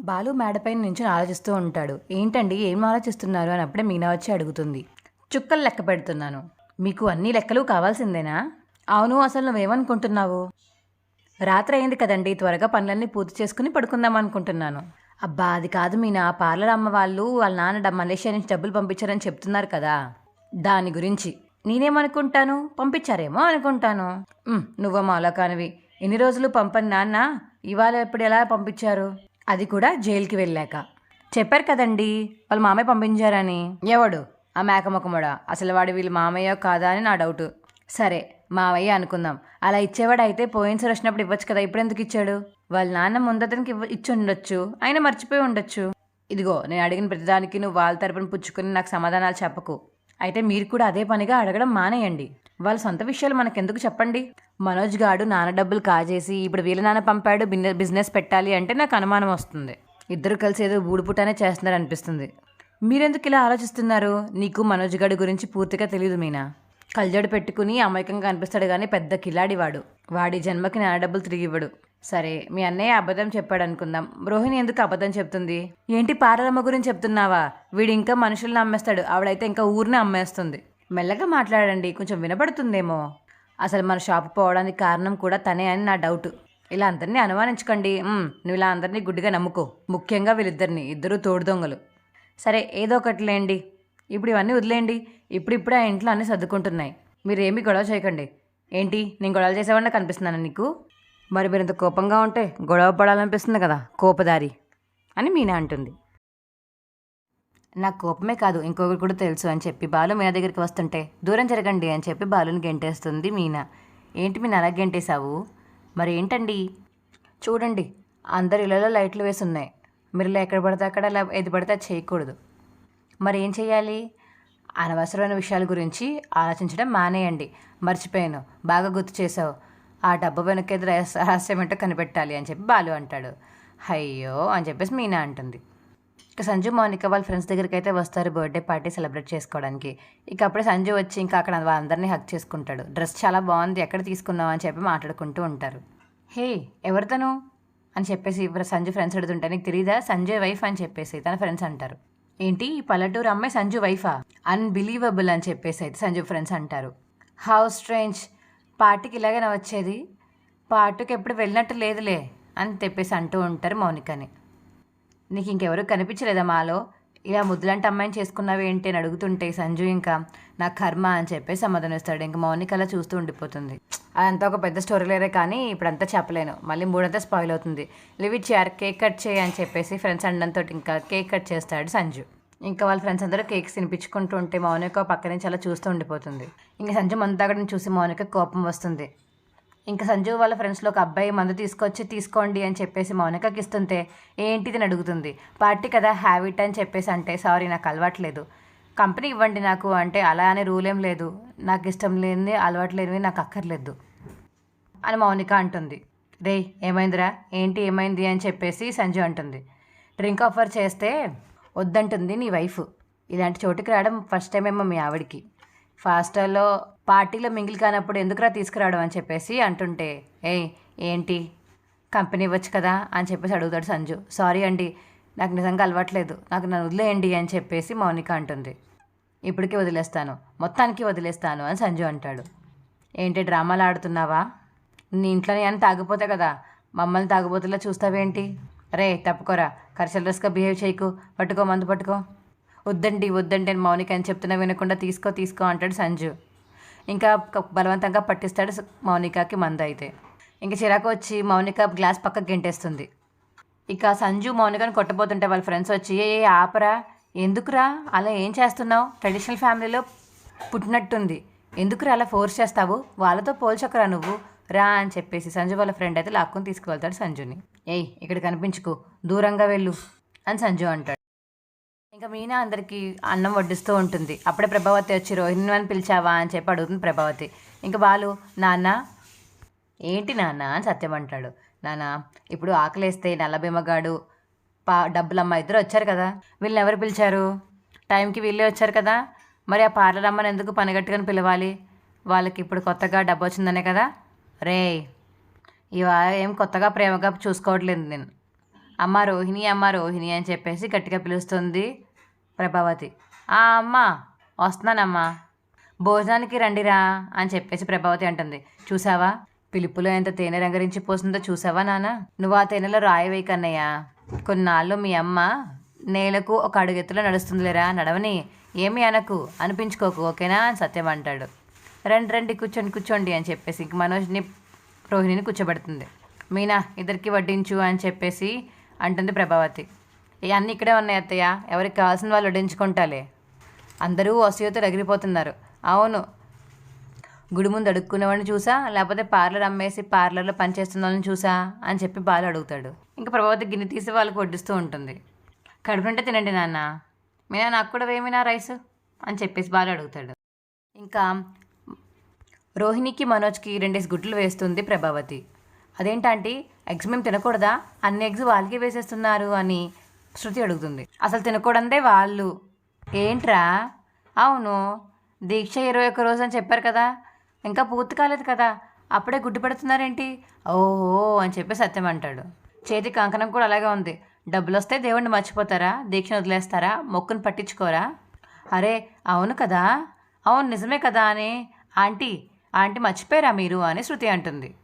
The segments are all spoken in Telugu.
బాలు మేడపైన నుంచి ఆలోచిస్తూ ఉంటాడు. ఏంటండి? ఏం ఆలోచిస్తున్నారు? అని అప్పుడే మీనా వచ్చి అడుగుతుంది. చుక్కలు లెక్క పెడుతున్నాను. మీకు అన్ని లెక్కలు కావాల్సిందేనా? అవును అసలు నువ్వేమనుకుంటున్నావు? రాత్రి అయింది కదండి. త్వరగా పనులన్నీ పూర్తి చేసుకుని పడుకుందాం అనుకుంటున్నాను. అబ్బా అది కాదు మీనా. పార్లర్ అమ్మ వాళ్ళు వాళ్ళ నాన్న మలేషియా నుంచి డబ్బులు పంపించారని చెప్తున్నారు కదా. దాని గురించి. నేనేమనుకుంటాను? పంపించారేమో అనుకుంటాను. ఉమ్, నువ్వమ్మా అలా కానివి. ఎన్ని రోజులు పంపని నాన్న? ఇవాళ ఎప్పుడు ఎలా పంపించారు? అది కూడా జైలుకి వెళ్ళాక. చెప్పారు కదండి వాళ్ళ మామయ్య పంపించారని. ఎవడు? ఆ మేకముఖముడా అసలు వాడు వీళ్ళ మామయ్య కాదా అని నా డౌట్. సరే మావయ్య అనుకుందాం. అలా ఇచ్చేవాడు అయితే పోయినసారి వచ్చినప్పుడు ఇవ్వచ్చు కదా ఇప్పుడు ఎందుకు ఇచ్చాడు? వాళ్ళ నాన్న ముందతనికి ఇవ్వ ఇచ్చి ఉండొచ్చు ఆయన మర్చిపోయి ఉండొచ్చు. ఇదిగో నేను అడిగిన ప్రతిదానికి నువ్వు వాళ్ళ తరపున పుచ్చుకుని నాకు సమాధానాలు చెప్పకు. అయితే మీరు కూడా అదే పనిగా అడగడం మానేయండి. వాళ్ళ సొంత విషయాలు మనకెందుకు చెప్పండి? మనోజ్ గాడు నాన్న డబ్బులు కాజేసి ఇప్పుడు వీళ్ళ నాన్న పంపాడు బిన్నె- బిజినెస్ పెట్టాలి అంటే నాకు అనుమానం వస్తుంది. ఇద్దరు కలిసి ఏదో బూడుపుటానే చేస్తున్నారు అనిపిస్తుంది. మీరెందుకు ఇలా ఆలోచిస్తున్నారు? నీకు మనోజ్ గాడి గురించి పూర్తిగా తెలియదు మీనా. కళ్ళజోడు పెట్టుకుని అమాయకంగా అనిపిస్తాడు కానీ పెద్ద కిలాడి వాడు. వాడి జన్మకి నాన్న డబ్బులు తిరిగి ఇవ్వడు. సరే మీ అన్నయ్య అబద్ధం చెప్పాడు అనుకుందాం. రోహిణి ఎందుకు అబద్ధం చెప్తుంది? ఏంటి పారలమ్మ గురించి చెప్తున్నావా? వీడు ఇంకా మనుషుల్ని అమ్మేస్తాడు ఆవిడైతే ఇంకా ఊరిని అమ్మేస్తుంది. మెల్లగా మాట్లాడండి కొంచెం వినపడుతుందేమో అసలు మన షాప్ పోవడానికి కారణం కూడా తనే అని నా డౌట్. ఇలా అందరినీ అనుమానించకండి. నువ్వు ఇలా అందరినీ గుడ్డిగా నమ్ముకో. ముఖ్యంగా వీళ్ళిద్దరిని ఇద్దరు తోడు దొంగలు. సరే ఏదో ఒకటి లేండి. ఇప్పుడు ఇవన్నీ వదిలేయండి. ఇప్పుడిప్పుడే ఆ ఇంట్లో అన్నీ సర్దుకుంటున్నాయి. మీరేమీ గొడవ చేయకండి. ఏంటి? నేను గొడవలు చేసేవాడిని కనిపిస్తున్నాను నీకు? మరి మీరు ఇంత కోపంగా ఉంటే గొడవ పడాలనిపిస్తుంది కదా కోపదారి అని మీనా అంటుంది. నాకు కోపమే కాదు ఇంకొకరు కూడా తెలుసు అని చెప్పి బాలు మీనా దగ్గరికి వస్తుంటే దూరం జరగండి అని చెప్పి బాలుని గెంటేస్తుంది మీనా. ఏంటి మీనా అలా గెంటేశావు? మరి ఏంటండి? చూడండి అందరి ఇళ్ళలో లైట్లు వేసి ఉన్నాయి మీరు ఇలా ఎక్కడ పడితే అక్కడ అలా ఏది పడితే అది చేయకూడదు. మరి ఏం చేయాలి? అనవసరమైన విషయాల గురించి ఆలోచించడం మానేయండి. మర్చిపోయాను. బాగా గుర్తు చేసావు ఆ డబ్బు వెనక్కి ఏదో రహస్యం ఏంటో కనిపెట్టాలి అని చెప్పి బాలు అంటాడు. అయ్యో అని చెప్పేసి మీనా అంటుంది. ఇక సంజు మౌనిక వాళ్ళ ఫ్రెండ్స్ దగ్గరికి అయితే వస్తారు బర్త్డే పార్టీ సెలబ్రేట్ చేసుకోవడానికి. ఇక అప్పుడే సంజు వచ్చి ఇంకా అక్కడ వాళ్ళందరినీ హక్ చేసుకుంటాడు. డ్రెస్ చాలా బాగుంది ఎక్కడ తీసుకున్నావు అని చెప్పి మాట్లాడుకుంటూ ఉంటారు. హే ఎవరితను? అని చెప్పేసి ఇప్పుడు సంజు ఫ్రెండ్స్ అడుగుతుంటే నీకు తెలియదా సంజయ్ వైఫ్ అని చెప్పేసి తన ఫ్రెండ్స్ అంటారు. ఏంటి? ఈ పల్లెటూరు అమ్మాయి సంజు వైఫా అన్బిలీవబుల్ అని చెప్పేసి అయితే సంజు ఫ్రెండ్స్ అంటారు. హౌ స్ట్రేంజ్ పార్టీకి ఇలాగే వచ్చేది? పార్టీకి ఎప్పుడు వెళ్ళినట్టు లేదులే అని చెప్పేసి అంటూ ఉంటారు మౌనికని. నీకు ఇంకెవరు కనిపించలేదా మాలో? ఇలా ముద్దులాంటి అమ్మాయిని చేసుకున్నావు ఏంటి అని అడుగుతుంటే సంజు ఇంకా నా కర్మ అని చెప్పేసి సమాధానం ఇస్తాడు. ఇంకా మౌనిక అలా చూస్తూ ఉండిపోతుంది. అదంతా ఒక పెద్ద స్టోరీ లేరే కానీ ఇప్పుడంతా చెప్పలేను. మళ్ళీ మూడంతా స్పాయిల్ అవుతుంది. లివ్ ఇట్ కేక్ కట్ చేయి అని చెప్పేసి ఫ్రెండ్స్ అండంతో ఇంకా కేక్ కట్ చేస్తాడు సంజు. ఇంకా వాళ్ళ ఫ్రెండ్స్ అందరూ కేక్స్ తినిపించుకుంటూ ఉంటే మౌనిక పక్క నుంచి అలా చూస్తూ ఉండిపోతుంది. ఇంకా సంజు మందు తాగడం చూసి మౌనిక కోపం వస్తుంది. ఇంకా సంజు వాళ్ళ ఫ్రెండ్స్లో ఒక అబ్బాయి మందు తీసుకొచ్చి తీసుకోండి అని చెప్పేసి మౌనికకి ఇస్తుంటే ఏంటిది అని అడుగుతుంది. పార్టీ కదా హ్యాబిట్ అని చెప్పేసి అంటే సారీ నాకు అలవాట్లేదు. కంపెనీ ఇవ్వండి నాకు అంటే అలా అనే రూల్ ఏం లేదు. నాకు ఇష్టం లేనిది అలవాటు లేనివి నాకు అక్కర్లేదు అని మౌనిక అంటుంది. రే ఏమైందిరా? ఏంటి ఏమైంది? అని చెప్పేసి సంజు అంటుంది. డ్రింక్ ఆఫర్ చేస్తే వద్దంటుంది నీ వైఫ్ ఇలాంటి చోటుకి రావడం ఫస్ట్ టైం ఏమో మీ ఆవిడికి. ఫాస్టర్లో పార్టీలో మింగిల్ కానప్పుడు ఎందుకురా తీసుకురావడం అని చెప్పేసి అంటుంటే ఏయ్ ఏంటి? కంపెనీ ఇవ్వచ్చు కదా? అని చెప్పేసి అడుగుతాడు సంజు. సారీ అండి నాకు నిజంగా అలవాట్లేదు. నాకు నన్ను వదిలేయండి అని చెప్పేసి మౌనిక అంటుంది. ఇప్పటికే వదిలేస్తాను. మొత్తానికి వదిలేస్తాను అని సంజు అంటాడు. ఏంటి డ్రామాలు ఆడుతున్నావా? నీ ఇంట్లోనే అని తాగిపోతే కదా? మమ్మల్ని తాగిపోతేలా చూస్తావేంటి? రే తప్పుకోరా. కర్షలరస్గా బిహేవ్ చేయకు. పట్టుకో మందు పట్టుకో. వద్దండి వద్దండి అని మౌనిక అని చెప్తున్నా వినకుండా తీసుకో తీసుకో అంటాడు సంజు. ఇంకా బలవంతంగా పట్టిస్తాడు మౌనికకి మందు అయితే. ఇంకా చిరాకు వచ్చి మౌనిక గ్లాస్ పక్కకు గెంటేస్తుంది. ఇక సంజు మౌనికను కొట్టబోతుంటే వాళ్ళ ఫ్రెండ్స్ వచ్చి ఏ ఆపరా. ఎందుకురా? అలా ఏం చేస్తున్నావు? ట్రెడిషనల్ ఫ్యామిలీలో పుట్టినట్టుంది. ఎందుకురా అలా ఫోర్స్ చేస్తావు? వాళ్ళతో పోల్చకరా నువ్వు. రా అని చెప్పేసి సంజు వాళ్ళ ఫ్రెండ్ అయితే లాక్కుని తీసుకువెళ్తాడు సంజుని. ఏయ్ ఇక్కడ కనిపించుకో. దూరంగా వెళ్ళు అని సంజు అంటాడు. ఇంకా మీనా అందరికీ అన్నం వడ్డిస్తూ ఉంటుంది. అప్పుడే ప్రభావతి వచ్చి రోహిణి అని పిలిచావా? అని చెప్పి అడుగుతుంది ప్రభావతి. ఇంకా బాలు నాన్న ఏంటి నాన్న? అని సత్యం అంటాడు. నాన్న ఇప్పుడు ఆకలేస్తే నల్లభీమగాడు పా డబ్బులమ్మ ఇద్దరు వచ్చారు కదా. వీళ్ళని ఎవరు పిలిచారు? టైంకి వీళ్ళే వచ్చారు కదా. మరి ఆ పార్లర్ అమ్మని ఎందుకు పనిగట్టుకొని పిలవాలి? వాళ్ళకి ఇప్పుడు కొత్తగా డబ్బు వచ్చిందనే కదా. రే ఇవా ఏం కొత్తగా ప్రేమగా చూసుకోవట్లేదు నేను. అమ్మ రోహిణి అమ్మ రోహిణి అని చెప్పేసి గట్టిగా పిలుస్తుంది. ప్రభావతి. ఆ అమ్మ వస్తున్నానమ్మా. భోజనానికి రండిరా అని చెప్పేసి ప్రభావతి అంటుంది. చూసావా? పిలుపులో ఎంత తేనె రంగరించి పోసిందో చూసావా నాన్న? నువ్వు ఆ తేనెలో రాయవే కన్నయ్య. కొన్నాళ్ళు మీ అమ్మ నేలకు ఒక అడుగెత్తులో నడుస్తుందిలేరా నడవని. ఏమి అనకు అనిపించుకోకు ఓకేనా అని సత్యం అంటాడు. రండి రండి కూర్చోండి కూర్చోండి అని చెప్పేసి ఇంక మనోజ్ని రోహిణిని కూర్చోబెడుతుంది. మీనా ఇద్దరికి వడ్డించు అని చెప్పేసి అంటుంది ప్రభావతి. ఇవన్నీ ఇక్కడే ఉన్నాయి అత్తయ్య. ఎవరికి కావాల్సిన వాళ్ళు వడ్డించుకుంటాలే. అందరూ అసూయతో ఎగిరిపోతున్నారు అవును. గుడి ముందు అడుక్కునేవాడిని చూసా? లేకపోతే పార్లర్ అమ్మేసి పార్లర్లో పనిచేస్తున్న వాళ్ళని చూసా? అని చెప్పి బాలు అడుగుతాడు. ఇంకా ప్రభావతి గిన్నె తీసి వాళ్ళకి వడ్డిస్తూ ఉంటుంది. కడుపుంటే తినండి నాన్న. మీనా నాకు కూడా వేమినా రైస్? అని చెప్పేసి బాలు అడుగుతాడు. ఇంకా రోహిణికి మనోజ్కి రెండేసి గుడ్లు వేస్తుంది ప్రభావతి. అదేంటంటే ఎగ్స్ మేము తినకూడదా? అన్ని ఎగ్స్ వాళ్ళకి వేసేస్తున్నారు అని శృతి అడుగుతుంది. అసలు తినకూడదే వాళ్ళు. ఏంట్రా? అవును. దీక్ష ఇరవై ఒక్క రోజు అని చెప్పారు కదా. ఇంకా పూర్తి కాలేదు కదా. అప్పుడే గుడ్డు పెడుతున్నారేంటి? ఓహో అని చెప్పి సత్యం అంటాడు. చేతి కంకణం కూడా అలాగే ఉంది. డబ్బులు వస్తే దేవుణ్ణి మర్చిపోతారా? దీక్షను వదిలేస్తారా? మొక్కును పట్టించుకోరా? అరే అవును కదా. అవును నిజమే కదా అని. ఆంటీ ఆంటీ మర్చిపోయారా మీరు? అని శృతి అంటుంది.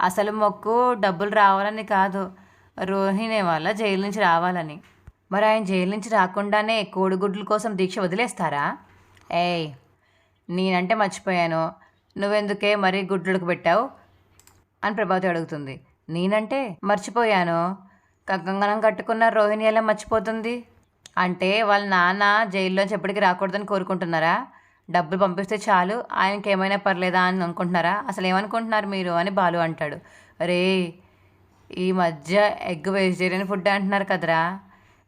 అసలు మొక్కు డబ్బులు రావాలని కాదు. రోహిణి వాళ్ళ జైలు నుంచి రావాలని. మరి ఆయన జైలు నుంచి రాకుండానే కోడిగుడ్ల కోసం దీక్ష వదిలేస్తారా? ఏయ్ నేనంటే మర్చిపోయాను. నువ్వెందుకే మరీ గుడ్లకు పెట్టావు? అని ప్రభావతి అడుగుతుంది. నేనంటే మర్చిపోయాను. కంకణం కట్టుకున్న రోహిణి ఎలా మర్చిపోతుంది? అంటే వాళ్ళ నాన్న జైల్లోంచి ఎప్పటికీ రాకూడదని కోరుకుంటున్నారా? డబ్బులు పంపిస్తే చాలు. ఆయనకి ఏమైనా పర్లేదా అని అనుకుంటున్నారా? అసలు ఏమనుకుంటున్నారు మీరు? అని బాలు అంటాడు. రే ఈ మధ్య ఎగ్ వెజిటేరియన్ ఫుడ్ అంటున్నారు కదరా.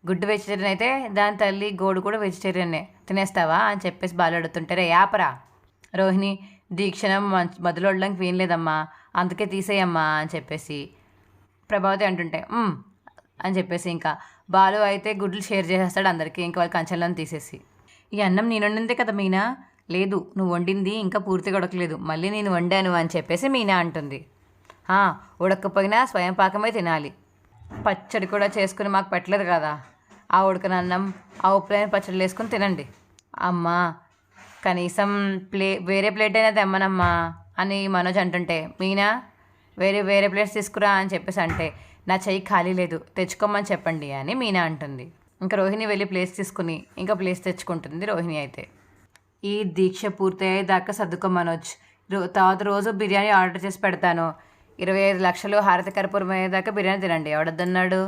గుడ్డు వెజిటేరియన్ అయితే దాని తల్లి గోడు కూడా వెజిటేరియనే తినేస్తావా అని చెప్పేసి బాలు అడుగుతుంటారే యాపరా రోహిణి దీక్షణం మంచి వీన్ వీనలేదమ్మా అందుకే తీసేయమ్మా. అని చెప్పేసి ప్రభావతి అంటుంటే అని చెప్పేసి ఇంకా బాలు అయితే గుడ్లు షేర్ చేసేస్తాడు అందరికీ ఇంకా వాళ్ళ కంచెలను తీసేసి. ఈ అన్నం నేను వండిందే కదా మీనా? లేదు నువ్వు వండింది ఇంకా పూర్తిగా ఉడకలేదు మళ్ళీ నేను వండాను అని చెప్పేసి మీనా అంటుంది. ఉడకపోయినా స్వయం పాకమే తినాలి. పచ్చడి కూడా చేసుకుని మాకు పెట్టలేదు కదా. ఆ ఉడకన అన్నం ఆ ఉప్పులైన పచ్చడి వేసుకుని తినండి. అమ్మా కనీసం ప్లే వేరే ప్లేట్ అయినా తెమ్మనమ్మా అని మనోజ్ అంటుంటే మీనా వేరే వేరే ప్లేట్స్ తీసుకురా అని చెప్పేసి అంటే నా చెయ్యి ఖాళీ లేదు తెచ్చుకోమని చెప్పండి అని మీనా అంటుంది. ఇంకా రోహిణి వెళ్ళి ప్లేస్ తీసుకుని ఇంకా ప్లేస్ తెచ్చుకుంటుంది రోహిణి అయితే. ఈ దీక్ష పూర్తయ్యేదాకా సర్దుకో మనోజ్. రో తర్వాత రోజు బిర్యానీ ఆర్డర్ చేసి పెడతాను. ఇరవై ఐదు లక్షలు హారతి కర్పూరం అయ్యేదాకా బిర్యానీ తినండి. ఎవడద్దన్నాడు?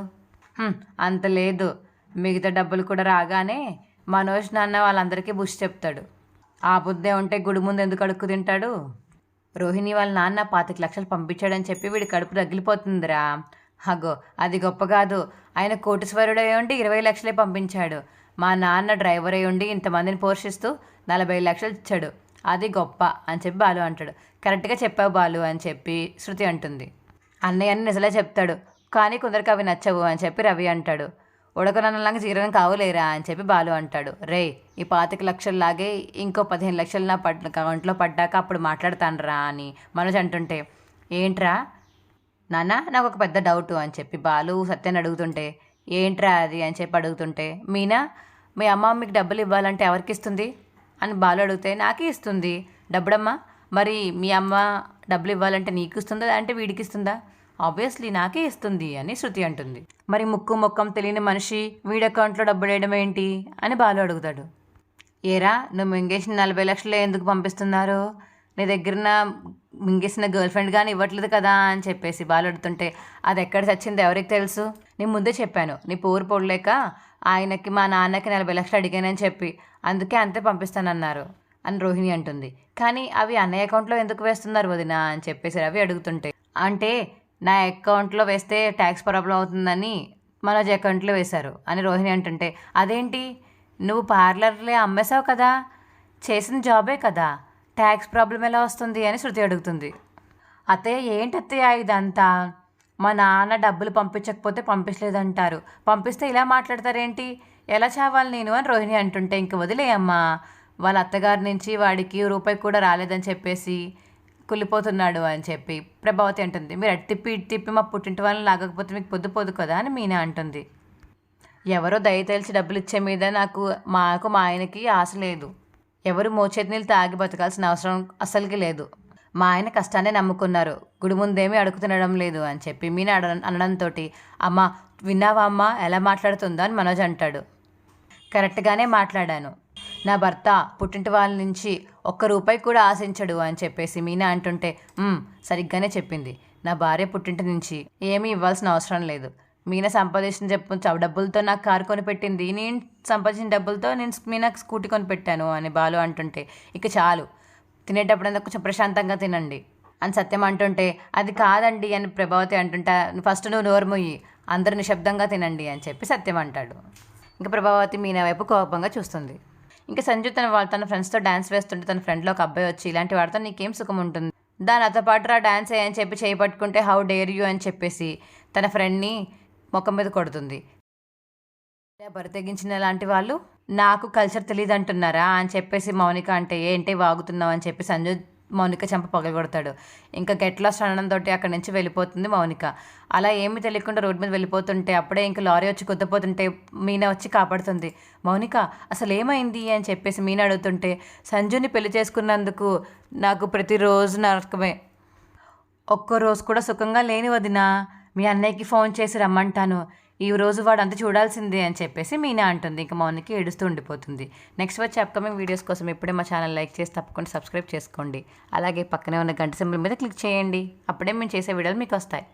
అంత లేదు. మిగతా డబ్బులు కూడా రాగానే మనోజ్ నాన్న వాళ్ళందరికీ బుష్ చెప్తాడు. ఆ బుద్ధే ఉంటే గుడి ముందు ఎందుకు అడుక్కు తింటాడు? రోహిణి వాళ్ళ నాన్న పాతిక లక్షలు పంపించాడని చెప్పి వీడి కడుపు తగిలిపోతుందిరా హగో అది గొప్ప కాదు. ఆయన కోటీశ్వరుడు అయి ఉండి ఇరవై లక్షలే పంపించాడు. మా నాన్న డ్రైవర్ అయి ఉండి ఇంతమందిని పోషిస్తూ నలభై లక్షలు ఇచ్చాడు. అది గొప్ప అని చెప్పి బాలు అంటాడు. కరెక్ట్గా చెప్పావు బాలు అని చెప్పి శృతి అంటుంది. అన్నయ్య అని నిజలే చెప్తాడు. కానీ కొందరికి అవి నచ్చవు అని చెప్పి రవి అంటాడు. ఉడకనన్నలాగా జీరనం కావులేరా అని చెప్పి బాలు అంటాడు. రే ఈ పాతిక లక్షల్లాగే ఇంకో పదిహేను లక్షలు నా పడ్ అకౌంట్లో పడ్డాక అప్పుడు మాట్లాడతానురా అని మనోజ్ అంటుంటే ఏంట్రా? నాన్న నాకు ఒక పెద్ద డౌట్ అని చెప్పి బాలు సత్యాన్ని అడుగుతుంటే ఏంట్రా అది అని చెప్పి అడుగుతుంటే మీనా మీ అమ్మ మీకు డబ్బులు ఇవ్వాలంటే ఎవరికి ఇస్తుంది? అని బాలు అడిగితే నాకే ఇస్తుంది. డబ్బుడమ్మా మరి మీ అమ్మ డబ్బులు ఇవ్వాలంటే నీకు ఇస్తుందా అంటే వీడికి ఇస్తుందా? ఆబ్వియస్లీ నాకే ఇస్తుంది అని శృతి అంటుంది. మరి ముక్కు మొక్కం తెలియని మనిషి వీడి అకౌంట్లో డబ్బులు వేయడం ఏంటి? అని బాలు అడుగుతాడు. ఏరా నువ్వు మింగేసిన నలభై లక్షలు ఎందుకు పంపిస్తున్నారు? నీ దగ్గర మింగేసిన గర్ల్ ఫ్రెండ్ కానీ ఇవ్వట్లేదు కదా? అని చెప్పేసి బాలు అడుగుతుంటే అది ఎక్కడ చచ్చింది ఎవరికి తెలుసు? నేను ముందే చెప్పాను. నీ పోరు పొడలేక ఆయనకి మా నాన్నకి నలభై లక్షలు అడిగానని చెప్పి. అందుకే అంతే పంపిస్తానన్నారు అని రోహిణి అంటుంది. కానీ అవి అన్నయ్య అకౌంట్లో ఎందుకు వేస్తున్నారు వదిన అని చెప్పేసి రవి అడుగుతుంటే అంటే నా అకౌంట్లో వేస్తే ట్యాక్స్ ప్రాబ్లం అవుతుందని మనోజ్ అకౌంట్లో వేశారు అని రోహిణి అంటుంటే అదేంటి? నువ్వు పార్లర్లే అమ్మేశావు కదా? చేసిన జాబే కదా? ట్యాక్స్ ప్రాబ్లం ఎలా వస్తుంది? అని శృతి అడుగుతుంది. అత్తయ్య ఏంటి అత్తయ్య ఇదంతా? మా నాన్న డబ్బులు పంపించకపోతే పంపించలేదంటారు. పంపిస్తే ఇలా మాట్లాడతారేంటి? ఎలా చావాలి నేను అని రోహిణి అంటుంటే ఇంక వదిలేయమ్మా వాళ్ళ అత్తగారి నుంచి వాడికి రూపాయి కూడా రాలేదని చెప్పేసి కుళ్ళిపోతున్నాడు అని చెప్పి ప్రభావతి అంటుంది. మీరు అటు తిప్పి ఇటు తిప్పి మా పుట్టింటి వాళ్ళని లాగకపోతే మీకు పొద్దు పొద్దు కదా అని మీనా అంటుంది. ఎవరో దయ తెలిసి డబ్బులు ఇచ్చే మీద నాకు మాకు మా ఆయనకి ఆశ లేదు. ఎవరు మోచేతి నీళ్ళు తాగి బతకాల్సిన అవసరం అసలుకి లేదు. మా ఆయన కష్టాన్ని నమ్ముకున్నారు. గుడి ముందేమీ అడుగుతుండడం లేదు అని చెప్పి మీన అడ అనడంతో అమ్మ విన్నావా అమ్మ? ఎలా మాట్లాడుతుందో? అని మనోజ్ అంటాడు. కరెక్ట్గానే మాట్లాడాను. నా భర్త పుట్టింటి వాళ్ళ నుంచి ఒక్క రూపాయి కూడా ఆశించడు అని చెప్పేసి మీనా అంటుంటే సరిగ్గానే చెప్పింది. నా భార్య పుట్టింటి నుంచి ఏమీ ఇవ్వాల్సిన అవసరం లేదు. మీనా సంపాదించిన చెప్పు చ- డబ్బులతో నాకు కారు కొనిపెట్టింది. నేను సంపాదించిన డబ్బులతో నేను మీనాకు స్కూటీ కొనిపెట్టాను అని బాలు అంటుంటే ఇక చాలు. తినేటప్పుడంతా కొంచెం ప్రశాంతంగా తినండి అని సత్యం అంటుంటే అది కాదండి అని ప్రభావతి అంటుంటా ఫస్ట్ నువ్వు నోరు మొయ్యి అందరు నిశ్శబ్దంగా తినండి అని చెప్పి సత్యం అంటాడు. ఇంకా ప్రభావతి మీనా వైపు కోపంగా చూస్తుంది. ఇంకా సంజు తన వాళ్ళు తన ఫ్రెండ్స్తో డ్యాన్స్ వేస్తుంటే తన ఫ్రెండ్లో ఒక అబ్బాయి వచ్చి ఇలాంటి వాడితో నీకేం సుఖం ఉంటుంది? దాని అతో పాటు రా డ్యాన్స్ అని చెప్పి చేపట్టుకుంటే హౌ డేర్ యూ అని చెప్పేసి తన ఫ్రెండ్ని ముఖం మీద కొడుతుంది. బరి తెగించిన లాంటి వాళ్ళు? నాకు కల్చర్ తెలియదు అంటున్నారా అని చెప్పేసి మౌనిక అంటే ఏంటి? వాగుతున్నావు? అని చెప్పి సంజు మౌనిక చెంప పగలగొడతాడు. ఇంకా గెట్ లాస్ట్ అనడంతో అక్కడి నుంచి వెళ్ళిపోతుంది మౌనిక. అలా ఏమీ తెలియకుండా రోడ్డు మీద వెళ్ళిపోతుంటే అప్పుడే ఇంకా లారీ వచ్చి కుద్దపోతుంటే మీనా వచ్చి కాపాడుతుంది. మౌనిక అసలు ఏమైంది అని చెప్పేసి మీనా అడుగుతుంటే సంజుని పెళ్ళి చేసుకున్నందుకు నాకు ప్రతిరోజు నరకమే. ఒక్కో రోజు కూడా సుఖంగా లేని వదినా మీ అన్నయ్యకి ఫోన్ చేసి రమ్మంటాను. ఈ రోజు వాడు అంత చూడాల్సిందే అని చెప్పేసి మీనా అంటుంది. ఇంకా మౌనికి ఏడుస్తూ ఉండిపోతుంది. నెక్స్ట్ వచ్చే అప్కమింగ్ వీడియోస్ కోసం ఇప్పుడే మా ఛానల్ లైక్ చేసి తప్పకుండా సబ్స్క్రైబ్ చేసుకోండి. అలాగే పక్కనే ఉన్న గంట సింబల్ మీద క్లిక్ చేయండి. అప్పుడే మేము చేసే వీడియోలు మీకు వస్తాయి.